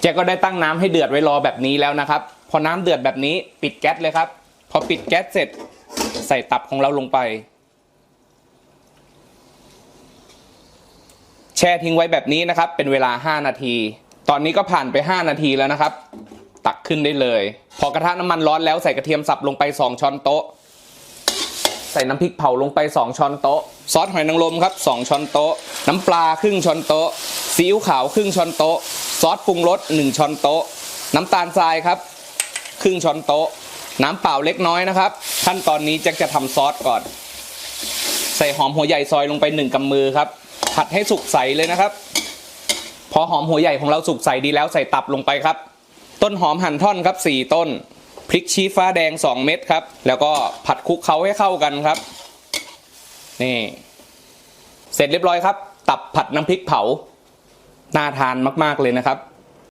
แจ็คก็ได้ตั้งน้ำให้เดือดไว้รอแบบนี้แล้วนะครับ พอน้ำเดือดแบบนี้ปิดแก๊สเลยครับ พอปิดแก๊สเสร็จใส่ตับของเราลงไป แช่ทิ้งไว้แบบนี้นะครับ เป็นเวลา 5 นาที ตอนนี้ก็ผ่านไป 5 นาทีแล้วนะครับ ตักขึ้นได้เลย พอกระทะน้ำมันร้อนแล้วใส่กระเทียมสับลงไป 2 ช้อนโต๊ะ ใส่น้ำพริกเผาลงไป 2 ช้อนโต๊ะ ซอสหอยนางรมครับ 2 ช้อนโต๊ะ น้ำปลาครึ่งช้อนโต๊ะซีอิ๊วขาวครึ่งช้อนโต๊ะ ซอสปรุงรส1ช้อนโต๊ะ น้ำตาลทรายครับ ครึ่งช้อนโต๊ะ น้ำเปล่าเล็กน้อยนะครับ ขั้นตอนนี้แจ็คจะทำซอสก่อน ใส่หอมหัวใหญ่ซอยลงไปหนึ่งกำมือครับ ผัดให้สุกใสเลยนะครับ พอหอมหัวใหญ่ของเราสุกใสดีแล้วใส่ตับลงไปครับ ต้นหอมหั่นท่อนครับ 4 ต้น พริกชี้ฟ้าแดง 2 เม็ดครับ แล้วก็ผัดคลุกเคล้าให้เข้ากันครับ นี่ เสร็จเรียบร้อยครับ ตับผัดน้ำพริกเผา น่าทานมากๆเลยนะครับ